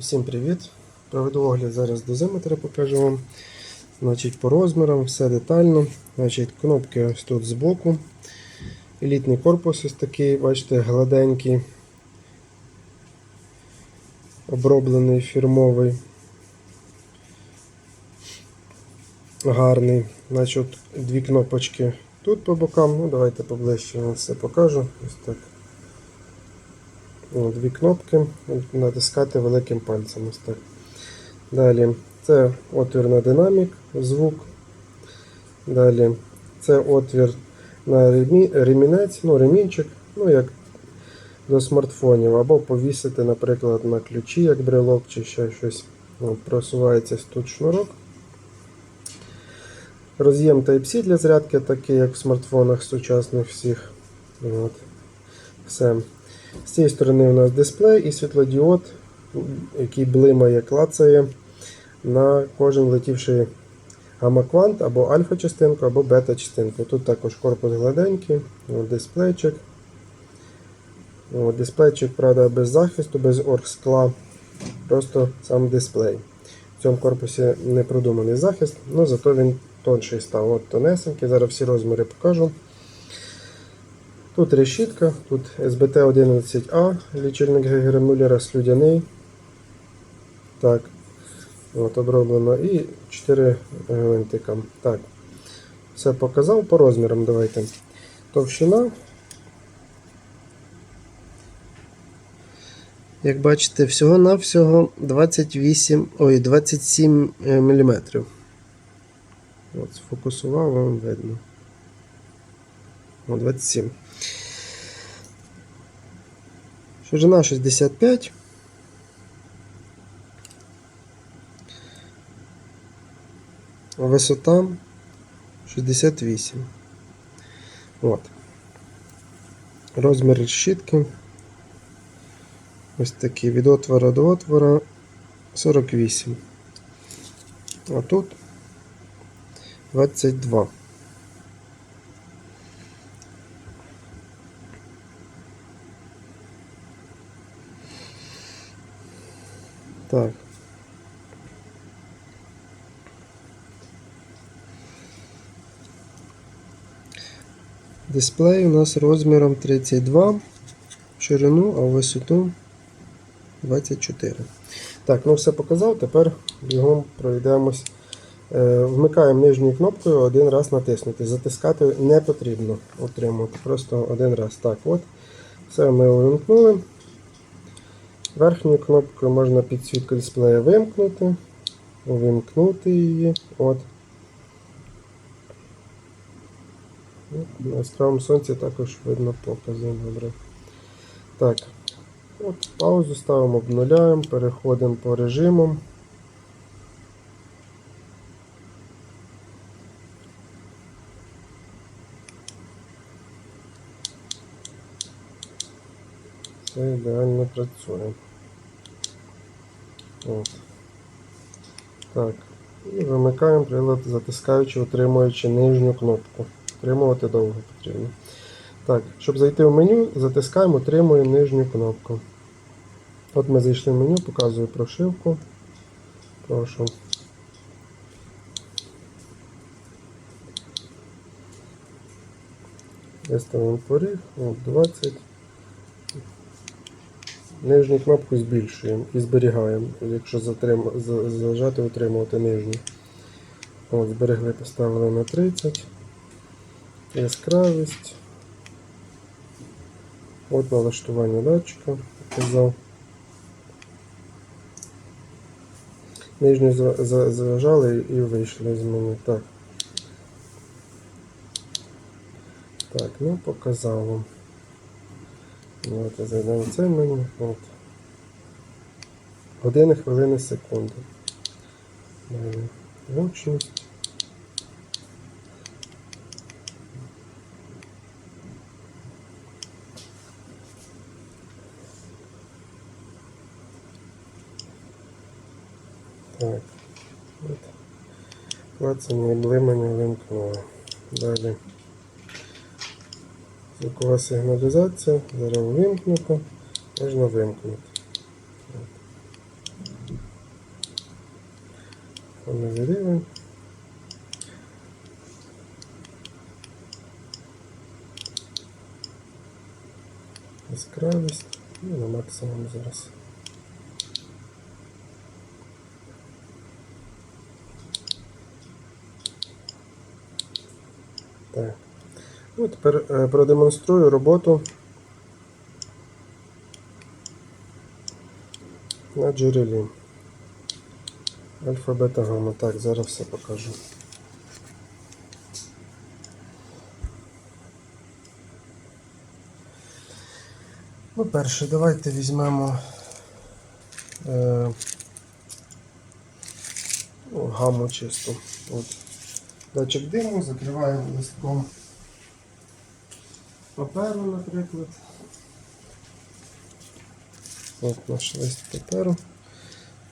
Всім привіт! Проведу огляд зараз дозиметра, покажу вам. Значить, по розмірам, все детально. Значить, Кнопки ось тут збоку. Елітний корпус ось такий, бачите, гладенький, оброблений фірмовий. Гарний. Значить, дві кнопочки тут по бокам. Ну, давайте поближче вам все покажу. Ось так. О, Дві кнопки, натискати великим пальцем. Ось так. Далі це отвір на динамік, звук. Далі це отвір на ремі, ремінець, ну, ремінчик, ну як до смартфонів, або повісити, наприклад, на ключі, як брелок, чи ще щось. Ну, просувається тут шнурок. Роз'єм Type-C для зарядки, такий, як в смартфонах сучасних всіх. От. Все. З цієї сторони у нас дисплей і світлодіод, який блимає, клацає на кожен летівший гамма-квант або альфа-частинку, або бета-частинку. Тут також корпус гладенький, дисплейчик. Дисплейчик, правда, без захисту, без оргскла, просто сам дисплей. В цьому корпусі не продуманий захист, але зато він тонший став. От тонесенький, зараз всі розміри покажу. Тут решітка, тут SBT11A, лічильник Гегера Мюллера слюдяний. Так, от оброблено. І 4 гвинтика. Так, все показав по розмірам. Давайте. Товщина. Як бачите, всього-навсього 28, ой, 27 мм. От, сфокусував, вам видно. О, 27. Ширина 65. Висота 68. От. Розмір щітки. Ось такий від отвора до отвора 48. А тут 22. Так. Дисплей у нас розміром 32 в ширину, а висоту 24. Так, ну все показав. Тепер бігом пройдемось. Е, Вмикаємо нижньою кнопкою один раз натиснути. Затискати не потрібно отримувати. Просто один раз. Так, от. Все ми увімкнули. Верхньою кнопкою можна підсвітку дисплея вимкнути, увімкнути її. От. На яскравому сонці також видно покази. Добре. Так. От, паузу ставимо, обнуляємо, переходимо по режимам. Все ідеально працює. От. Так. І вимикаємо прилад, затискаючи, утримуючи нижню кнопку. Утримувати довго потрібно. Так, щоб зайти в меню, затискаємо, утримуємо нижню кнопку. От ми зайшли в меню, показую прошивку. Прошу. Виставимо поріг, от 20. Нижню кнопку збільшуємо і зберігаємо, якщо затрим... за- зажати, утримувати нижню. От, зберегли, поставили на 30. Яскравість. От налаштування датчика показав. Нижню за- за- зажали і вийшли з меню. Так. Так, ну показав вам. Давайте зайдемо в це меню. От. Години, хвилини, секунди. Далі. Так. От. Клацання, блимання вимкнуло. Далі. Звукова сигналізація. Зараз вимкнуто. Можна вимкнути. Фоновий рівень. Яскравість. Ну, на максимум зараз. Так. Ну, тепер е, продемонструю роботу на джерелі. Альфа, бета, гамма. Так, зараз все покажу. Ну, перше, давайте візьмемо е, ну, гамму чисту. От. Датчик диму, закриваємо листком паперу, наприклад. От наш лист паперу.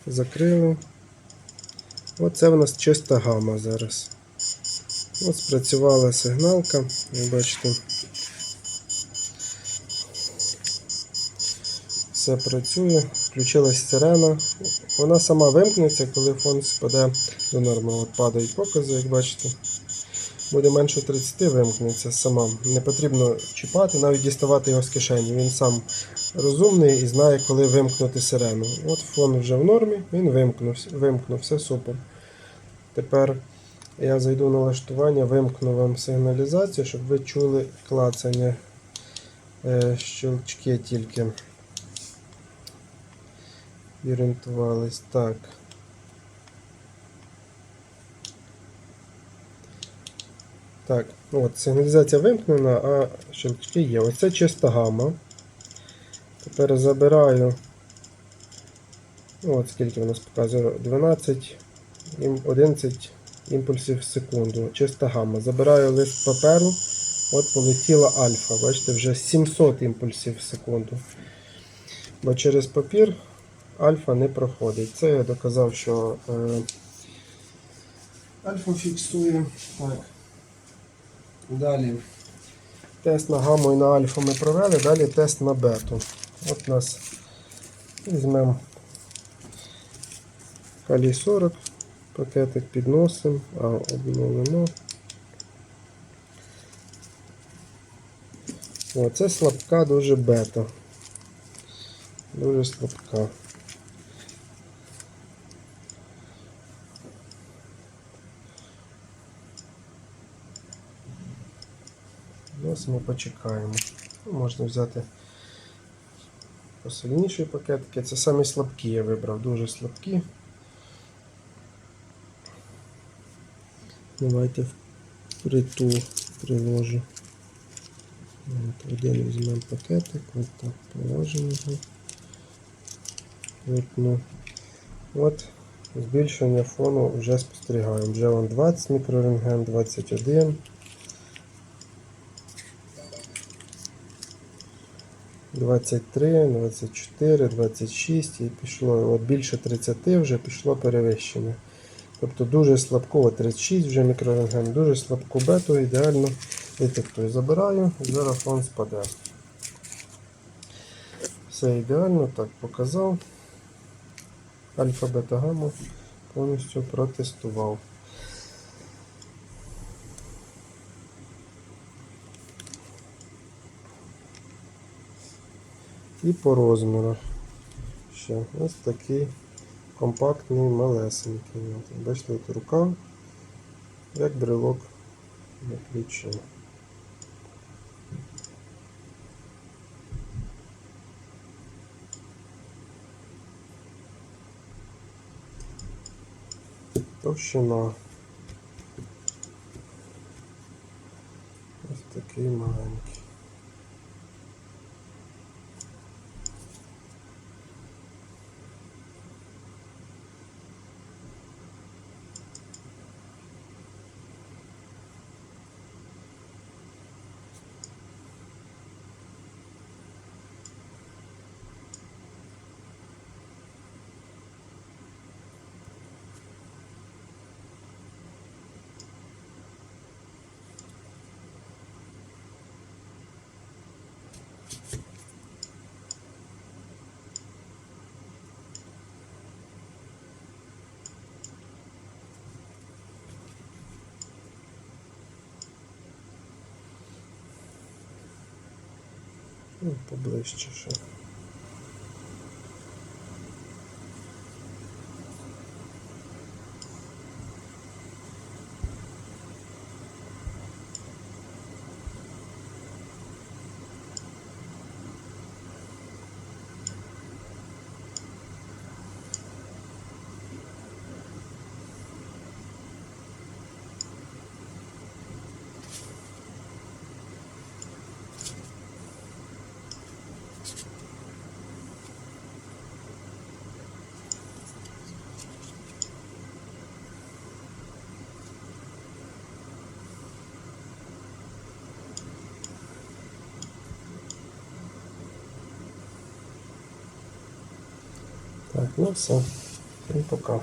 Закрили. Оце в нас чиста гама зараз. От спрацювала сигналка, ви бачите. Все працює, включилась сирена. Вона сама вимкнеться, коли фон спаде до норми. От падають покази, як бачите. Буде менше 30, вимкнеться сама. Не потрібно чіпати, навіть діставати його з кишені. Він сам розумний і знає, коли вимкнути сирену. От фон вже в нормі, він вимкнув, все супер. Тепер я зайду в налаштування, вимкну вам сигналізацію, щоб ви чули клацання е, щелчки тільки. Орієнтувались. Так. Так, от, сигналізація вимкнена, а щелчки є. Оце чиста гама. Тепер забираю. От скільки у нас показує 12, 11 імпульсів в секунду. Чиста гама. Забираю лист паперу. От полетіла альфа. Бачите, вже 700 імпульсів в секунду. Бо через папір альфа не проходить. Це я доказав, що е, альфа фіксує. Так. Далі. Тест на гамму і на альфа ми провели, далі тест на бету. От у нас візьмемо калій 40, пакетик підносимо, а обновимо. О, це слабка дуже бета. Дуже слабка. Ось ми почекаємо. Ну, Можна взяти посильніші пакетики. Це самі слабкі я вибрав, дуже слабкі. Давайте впритул приложу. От, один візьмемо пакетик, от так положимо його. От, ну. От збільшення фону вже спостерігаємо. Вже вон 20 мікрорентген, 21. 23, 24, 26 і пішло от більше 30 вже пішло перевищення. Тобто дуже слабко, 36 вже мікрорентген, дуже слабку бету, ідеально детектую. Забираю, зараз фон спаде. Все ідеально, так показав. Альфа бета гамма повністю протестував. І по розмірах. Ще ось такий компактний, малесенький. Бачите, от рука, як брелок на ключі. Товщина. Ось такий маленький. Ну, поближче ще. Так, ну все. Всім пока.